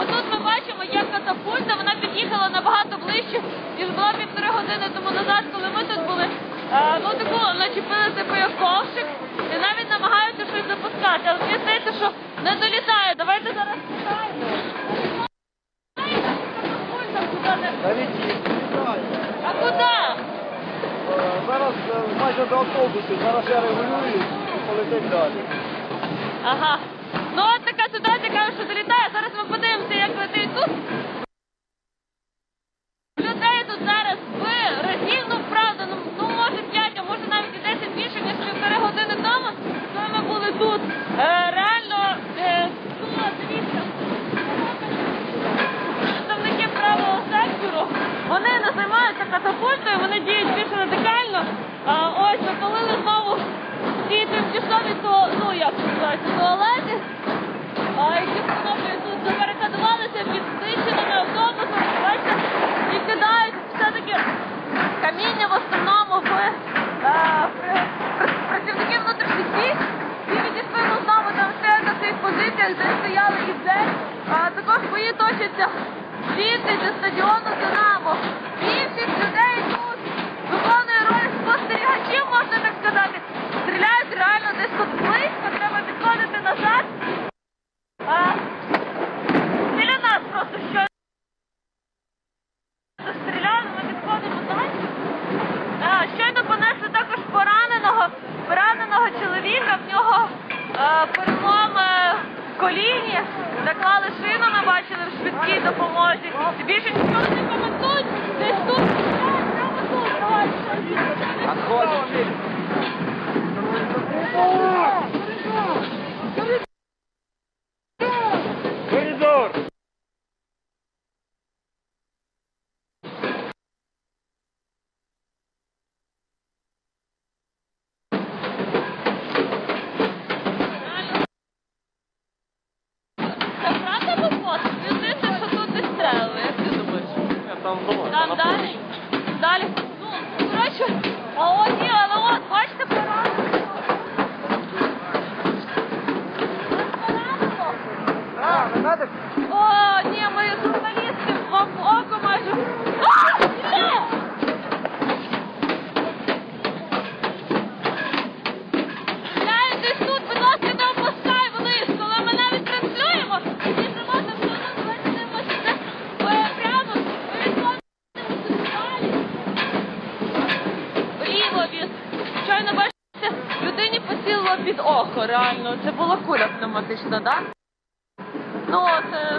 Отут ми бачимо, є катапульта, вона під'їхала набагато ближче, ніж була півтори години тому назад, коли ми тут були. Е, ну таку начепили типу як ковшик і навіть намагаються щось запускати. Але мені здається, що не долітає. Давайте зараз їх. А куди? Зараз е, майже до автобусів, зараз я регулюю і полетить далі. Ага. Ну от така ситуація каже, що долітає. Зараз ми подивимося, як летить тут. Людей тут зараз в разів, ну правда, ну, ну може 5, а може навіть і 10 більше, ніж півтори години тому, коли ми були тут. Е, реально, е, ну, дивіться, представники правого сектору, вони не займаються катапультою, вони діють більш радикально. Ось ми знову ці тимчасові то, ну як називається, туалети, які встановлюють тут забарикадувалися під знищеними автобусами, бачите, і кидають все-таки каміння в основному в е, при- при- внутрішніх військ, і відійшли ну, знову там стоять на цих позиціях, де стояли і день. Також бої точаться звідти до стадіону Динамо. Більшість людей тут виконує роль спостерігачів, можна так сказати. Стріляють реально десь тут близько, треба підходити назад. А, біля нас просто щось стріляли, ми підходимо далі. А, щойно понесли також пораненого, пораненого чоловіка, в нього е, перелом е, в коліні, заклали шину, ми бачили в швидкій допомозі. І більше нічого не коментують, десь тут, е, прямо тут, давай, щось. Коридор! Це правда був пост? Мені здається, що тут десь стрелили, як ти думаєш? Там Там далі? Далі? Ну, коротше, а от ні, але от, бачите, поранено. Поранено. А, надо? Куля пневматична, так? Да? Ну от,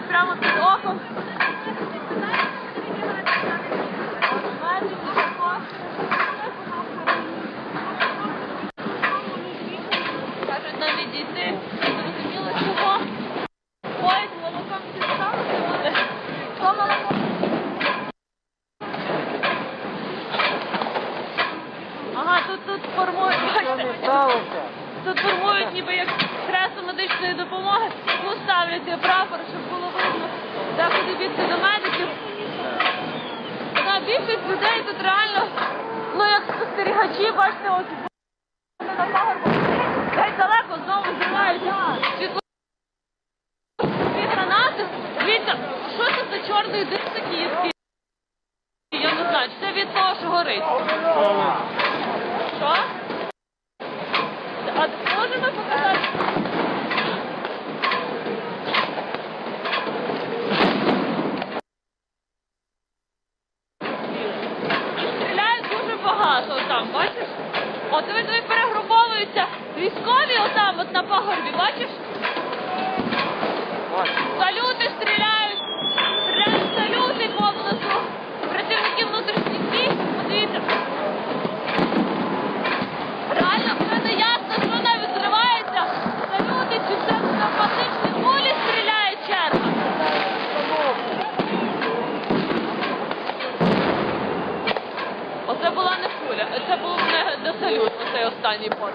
цей останній пост.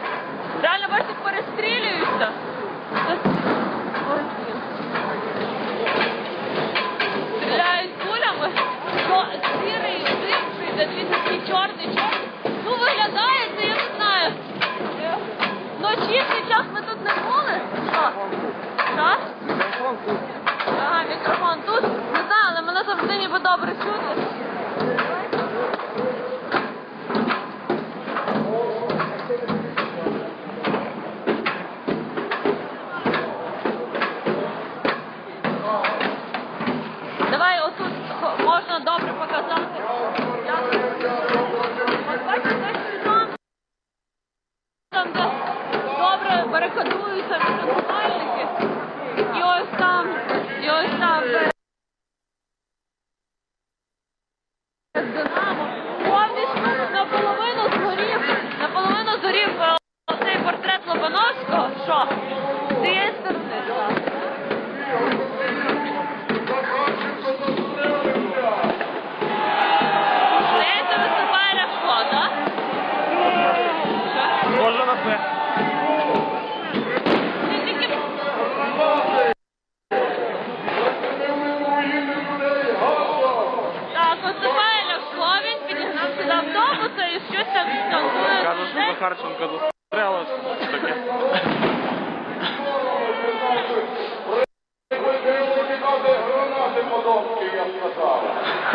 Реально, бачите, перестрілюються. Стріляють кулями, то сірий, сивший, де дивіться, такий чорний, чорний. Ну, виглядає це, я не знаю. Ну, Ночі цей час ми тут не були. Мікрофон тут. Ага, мікрофон тут. Не знаю, але мене завжди ніби добре чути.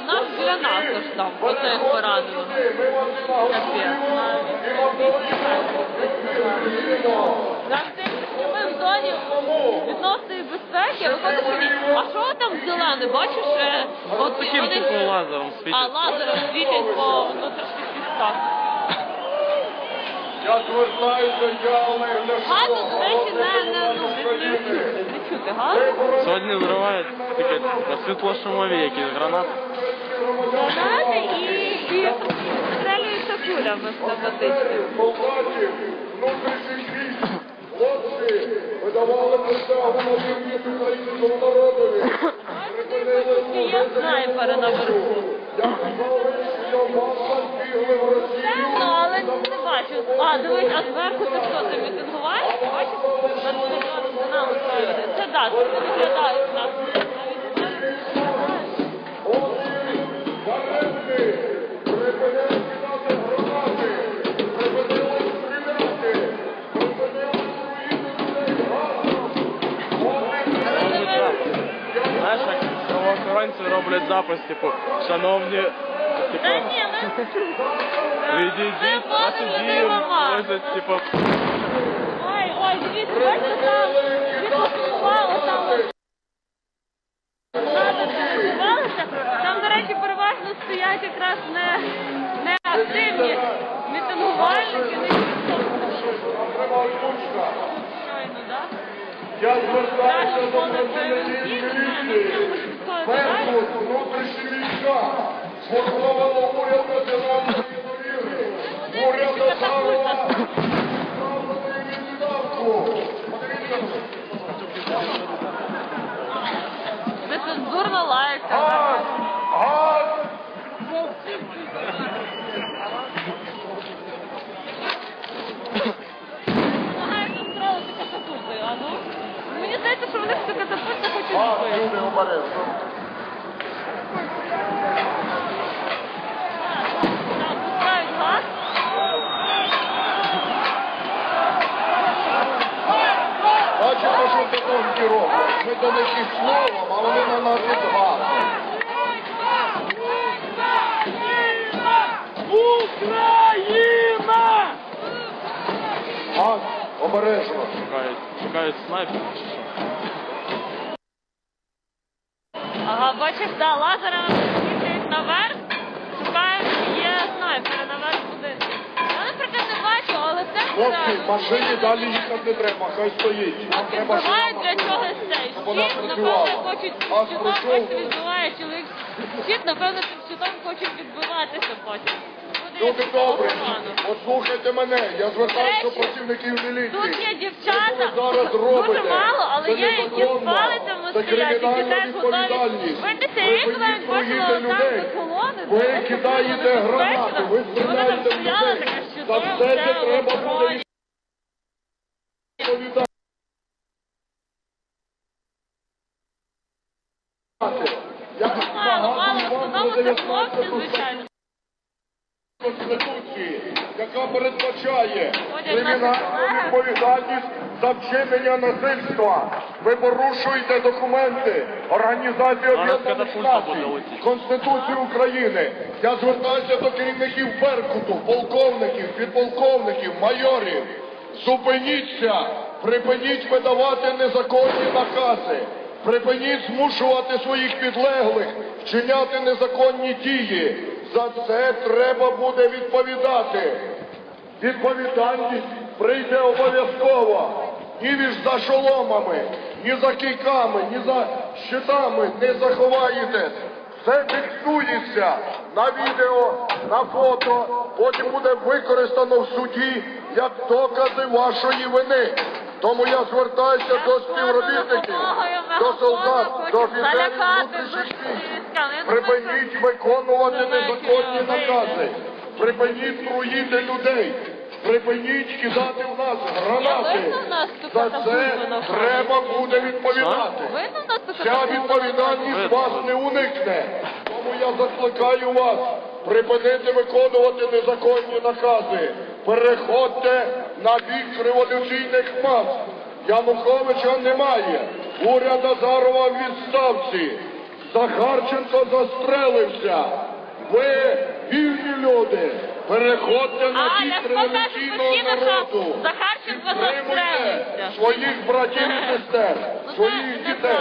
одна ж біля нас аж там, оце як. Капець. Що ми в зоні відносної безпеки, виходить, що. А що там зелене? Бачиш, от Таким вони- типу лазером а лазером світять по внутрішніх військах. Я звертаюся, я Олег Газу, до речі, не, не, ну, не, не, чути. не чути газу. Сьогодні зривають таке світлошумові якісь гранати. Гранати і, і стрелюються кулями пневматичними. Солдатів, внутрішніх військ, хлопці, видавали присягу на вірність українському народові. Бачите, є снайпери наверху. Я готовий, що маса бігли в Росію. Темно, але не бачу. А, дивись, а зверху це хто? Це мітингувальники? Бачиш? Це да, це виглядає так. Правоохоронці роблять запис, типу, шановні, типу, Та ні, ми... відійдіть, Ми дії типу, Ой, ой, дивіться, бачите, там відпочивало, там відбувалося. Там, до речі, переважно стоять якраз не, не активні мітингувальники, не щойно, так? Я звертаюся до працівників міліції. Бойовиків, Першу внутрішні сформовано уряд національної довіри. Уряд державного відправлений у відставку. Подивіться, Нецензурно лається. газ, газ. Намагаються устроїти катапульти, а ну? Мені здається, що вони цю катапульти хочуть Газ, збити. люди, обережно. Так, пускають газ. Бачите, що технології роблять? Ми до них і словом, а вони на нас від газу. Україна! Газ, обережно. Шукають, шукають снайпер Бачиш, да, лазерами підсвітлюють наверх, шукаємо, чи є снайпери наверх будинку. Я, наприклад, не бачу, але це Хлопці, в машині далі їхати не треба, хай стоїть. Нам треба Відбувають для чогось цей Щоб напевно, хочуть Аж щитом, прийшов. відбиває чоловік щит, напевно, цим щитом хочуть відбиватися потім. Люди добрі, послухайте мене, я звертаюся до працівників міліції. Тут є дівчата, зараз дуже мало, але є, які з палицями стоять, які теж готові. Ви Ви навіть труїте до колони. Ви кидаєте вони гранати, ви стріляєте в людей. За все це треба буде відповідати. Я Мало, мало, в основному це хлопці, звичайно. Конституції, яка передбачає кримінальну відповідальність за вчинення насильства. Ви порушуєте документи Організації Об'єднаних Націй, Конституції України. Я звертаюся до керівників Беркуту, полковників, підполковників, майорів. Зупиніться, припиніть видавати незаконні накази. Припиніть змушувати своїх підлеглих вчиняти незаконні дії. За це треба буде відповідати. Відповідальність прийде обов'язково. Ні за шоломами, ні за кийками, ні за щитами не заховаєтесь. Все фіксується на відео, на фото, потім буде використано в суді як докази вашої вини. Тому я звертаюся до співробітників, до солдат, до офіцерів внутрішніх. Припиніть виконувати незаконні накази. Припиніть труїти людей. Припиніть кидати в нас гранати. За це треба буде відповідати. Ця відповідальність вас не уникне. Тому я закликаю вас припинити виконувати незаконні накази. Переходьте на бік революційних мас. Януковича немає. Уряд Азарова в відставці. Захарченко застрелився. Ви вільні люди. Переходьте на бік революційного народу. Захарченко застрелився. своїх братів і сестер, Ну, своїх дітей.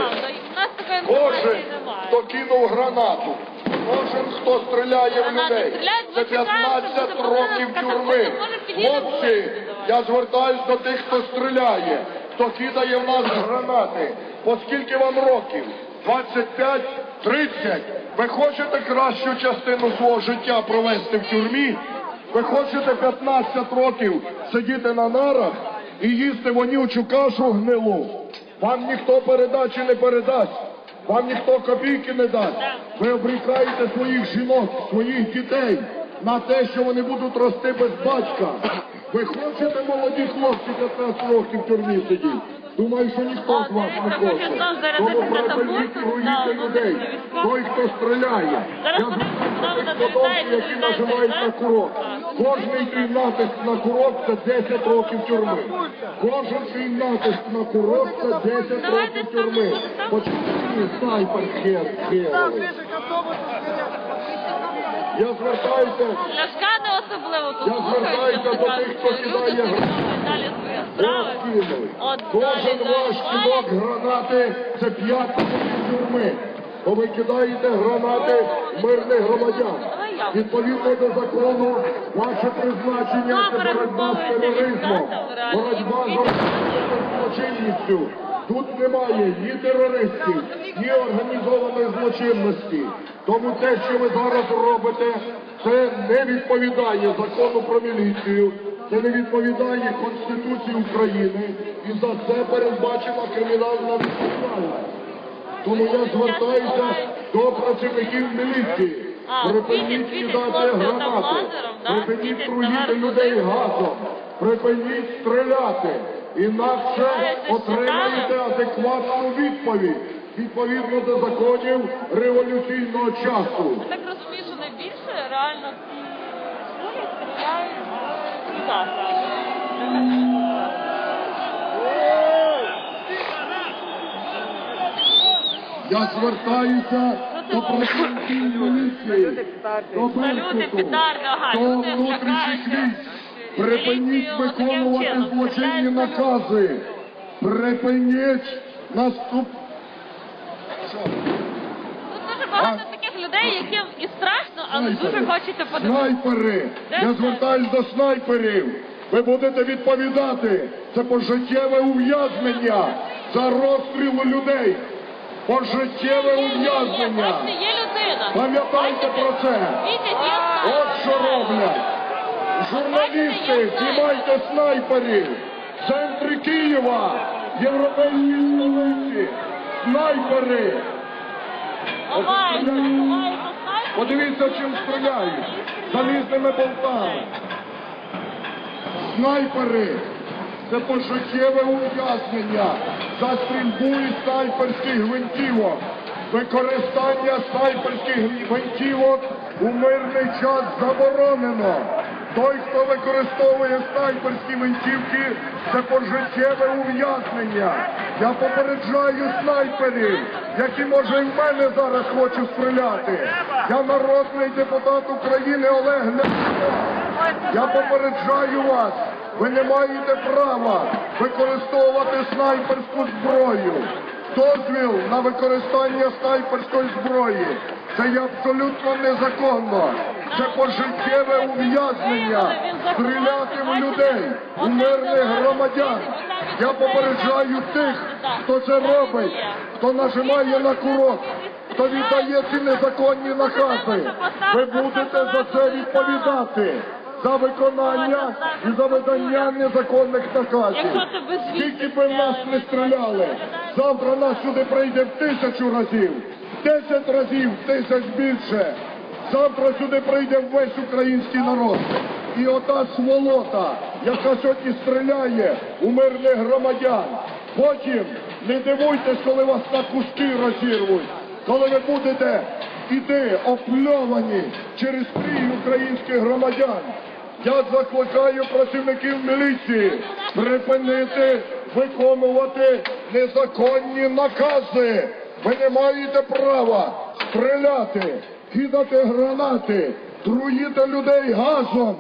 Кожен, хто кинув гранату, кожен, хто стріляє в людей, це 15 років тюрми. Хлопці, я звертаюсь до тих, хто стріляє, хто кидає в нас гранати. По скільки вам років? 25, 30? Ви хочете кращу частину свого життя провести в тюрмі? Ви хочете 15 років сидіти на нарах і їсти вонючу кашу гнилу? Вам ніхто передачі не передасть. Вам ніхто копійки не дасть. Ви обрікаєте своїх жінок, своїх дітей на те, що вони будуть рости без батька. Ви хочете молоді хлопці 15 років в тюрмі сидіти? Думаю, що ніхто з вас не хоче. Тому ну, людей. Той, хто стріляє. Я знаю, які нажимають на курок. Кожний твій натиск на курок це 10 років тюрми. Кожен твій натиск на курок це 10 Давайте років тюрми. Почему снайпер хер херовий? Я звертаюся Ляшка особливо Я звертаюся до тих, хто кидає справи. Кожен ваш кидок гранати це 5 тюрми. Бо ви кидаєте гранати мирних громадян. Давай я. Відповідно до закону, ваше призначення це боротьба з тероризмом, боротьба з злочинністю. Тут немає ні терористів, ні організованої злочинності. Тому те, що ви зараз робите, це не відповідає закону про міліцію, це не відповідає Конституції України і за це передбачена кримінальна відповідальність. Тому я звертаюся до працівників міліції. Припиніть кидати гранати, припиніть труїти людей газом, припиніть стріляти, інакше отримаєте адекватну відповідь відповідно до законів революційного часу. Я так розумію, що найбільше реально ці стріляють сюди. Я звертаюся до працівників міліції, до ага, до внутрішніх військ. Припиніть виконувати злочинні накази. Припиніть наступ. Тут дуже багато таких людей, яким і страшно, але дуже хочеться подивитися. Снайпери! Я звертаюсь до снайперів. Ви будете відповідати. Це пожиттєве ув'язнення за розстріл людей. Пожиттєве ув'язнення. Пам'ятайте про це. От що роблять. Журналісти, знімайте снайперів. В центрі Києва, європейській столиці, снайпери. Подивіться, чим стріляють. Залізними болтами. Снайпери. Це пожиттєве ув'язнення за стрільбу із снайперських гвинтівок. Використання снайперських гвинтівок у мирний час заборонено. Той, хто використовує снайперські гвинтівки, це пожиттєве ув'язнення. Я попереджаю снайперів, які може і в мене зараз хочуть стріляти. Я народний депутат України Олег Ляшко. Я попереджаю вас, ви не маєте права використовувати снайперську зброю. Дозвіл на використання снайперської зброї. Це є абсолютно незаконно. Це пожиттєве ув'язнення. Стріляти в людей, у мирних громадян. Я попереджаю тих, хто це робить, хто нажимає на курок, хто віддає ці незаконні накази. Ви будете за це відповідати. За виконання і за видання незаконних наказів. Скільки би нас не стріляли, завтра нас сюди прийде в тисячу разів, десять разів, тисяч більше. Завтра сюди прийде весь український народ. І ота сволота, яка сьогодні стріляє у мирних громадян. Потім не дивуйтесь, коли вас на куски розірвуть, коли ви будете іти опльовані через стрій українських громадян. Я закликаю працівників міліції припинити виконувати незаконні накази. Ви не маєте права стріляти, кидати гранати, труїти людей газом.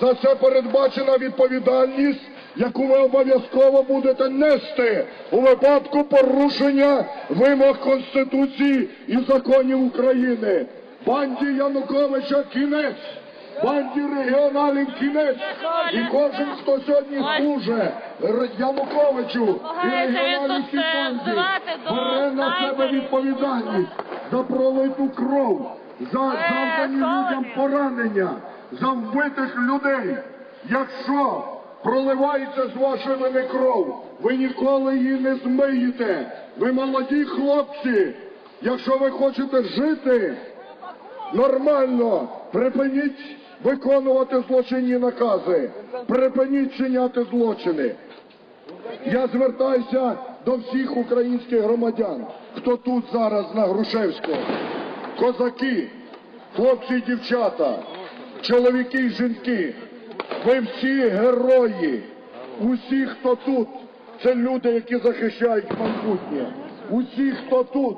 За це передбачена відповідальність, яку ви обов'язково будете нести у випадку порушення вимог Конституції і законів України. Банді Януковича кінець. Банді регіоналів кінець. І кожен, хто сьогодні служить Януковичу і регіоналівській е, банді, бере на себе відповідальність за пролиту кров, за завдані людям поранення, за вбитих людей. Якщо проливається з вашої вини кров, ви ніколи її не змиєте. Ви молоді хлопці. Якщо ви хочете жити, нормально. Припиніть виконувати злочинні накази. Припиніть чиняти злочини. Я звертаюся до всіх українських громадян, хто тут зараз на Грушевського. Козаки, хлопці і дівчата, чоловіки і жінки. Ви всі герої. Усі, хто тут, це люди, які захищають майбутнє. Усі, хто тут,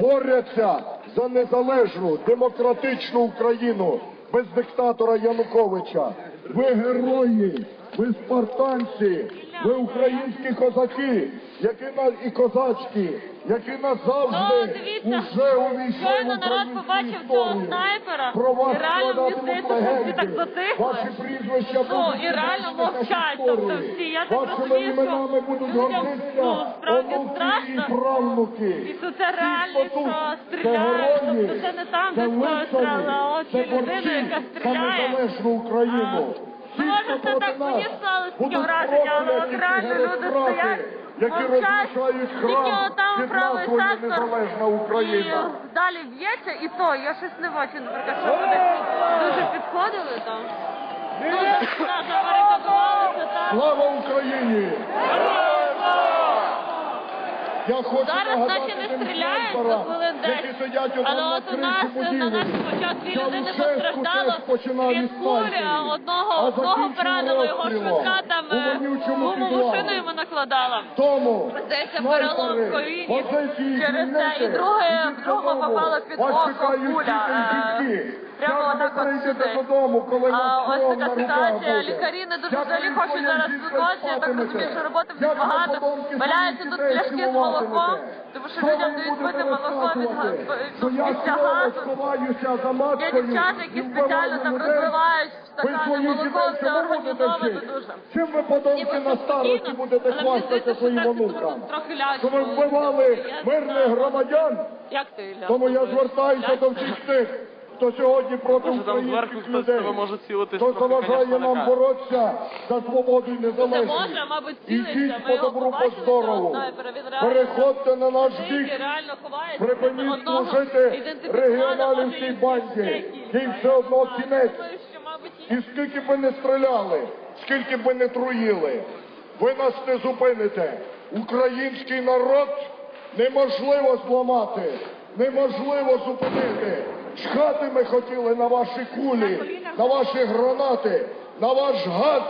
борються за незалежну демократичну Україну без диктатора Януковича. Ви герої, ви спартанці, ви українські козаки, які на і козачки, які О, назавжди дивіться, уже увійшли в щойно народ побачив цього снайпера, Про вас і реально мені здається, що всі так затихли. Ваші прізвища Ну, будуть і реально мовчать, тобто всі. Я так Вашими розумію, що іменами будуть людям, гордитися ну, справді онуки страшно. і правнуки. І що це реально, тут, що це стріляють, герої, тобто це не там, де це хтось лицарі, а от це людина, борці яка за стріляє. незалежну Україну. Може, це так мені сталося таке враження, але от реально люди стоять, мовчать, тільки отам правий сектор, і далі б'ється, і то, я щось не бачу, наприклад, що вони дуже підходили там. Ну, так, забарикадувалися там. Слава Україні! Я хочу Зараз наче не стріляють, то хвилин 10. Але от у нас на нашому початку дві людини постраждало від кулі, а одного, одного поранило його швидка там у е, гуму машину йому накладала. Тому Здається, перелом коліні через це. І друге, в другого попало під око куля. Прямо отак от сюди. А ось така ситуація. Лікарі не дуже взагалі хочуть зараз виконувати. Я так розумію, що роботи в них Як ви багато. Валяються тут пляшки з молоком, тому що людям дають пити молоко від після сволоч газу. Є дівчата, які спеціально там в стакани молоко, все організовано дуже. Чим ви подонки на старості будете здається, своїм онукам? Що ви вбивали мирних громадян? Як ти лясно Тому я звертаюся до всіх тих, хто сьогодні проти Може, там зверху українських хтось людей, тебе може цілити хто заважає нам боротися за свободу і Це незалежність. може, мабуть, цілиться. Ідіть Ми по його добру, по побачили, здорову. Він реально Переходьте на наш Деякі бік. реально ховаються. Припиніть Одного служити ідентифікували, регіоналівській банді. кілька. Їм все одно Я кінець. думаю, що, мабуть, є. І скільки б ви не стріляли, скільки б ви не труїли, ви нас не зупините. Український народ неможливо зламати, неможливо зупинити. Чхати ми хотіли на ваші кулі, на ваші гранати, на ваш газ.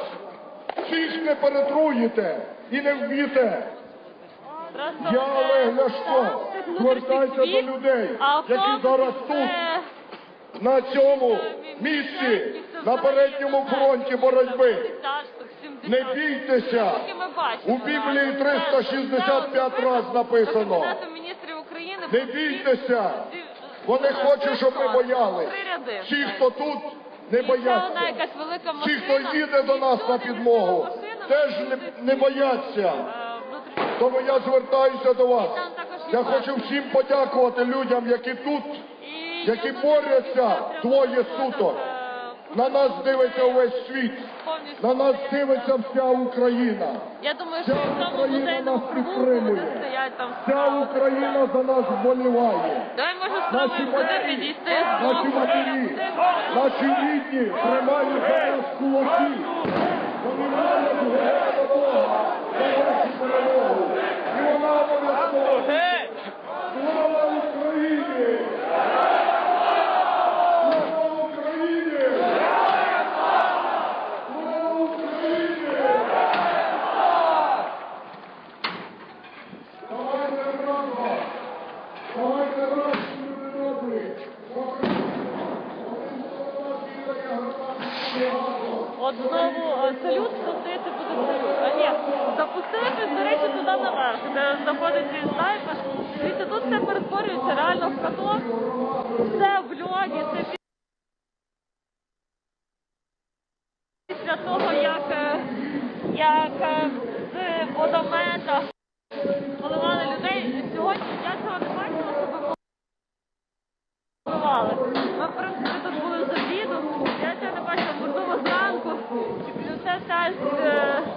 Всіх не перетруїте і не вб'єте. Я Олег Ляшко. Звертайся до людей, які зараз тут, на цьому місці, на передньому фронті боротьби. Не бійтеся. У Біблії 365 раз написано. Не бійтеся. Вони хочуть, щоб ми бояли. Всі, хто тут, не бояться. Всі, хто їде до нас на підмогу, теж не, бояться. Тому я звертаюся до вас. Я хочу всім подякувати людям, які тут, які борються двоє суток. На нас дивиться увесь світ. На нас дивиться вся Україна. Я думаю, що Вся Україна нас підтримує. Вся. Україна за нас вболіває. Давай може Наші матері, наші матері, наші рідні тримають за нас кулаки. Вони мають до Бога за нашу перемогу. І вона обов'язково. спустилися, до речі, туди наверх, де знаходиться Ізайпер. Дивіться, тут все перетворюється реально в каток, все в льоді, це після того, як, е, як е, з водомета поливали людей. Сьогодні я цього не бачила, щоб поливали. Ми, в принципі, тут були з обіду, я цього не бачила, можливо, зранку. І це все з...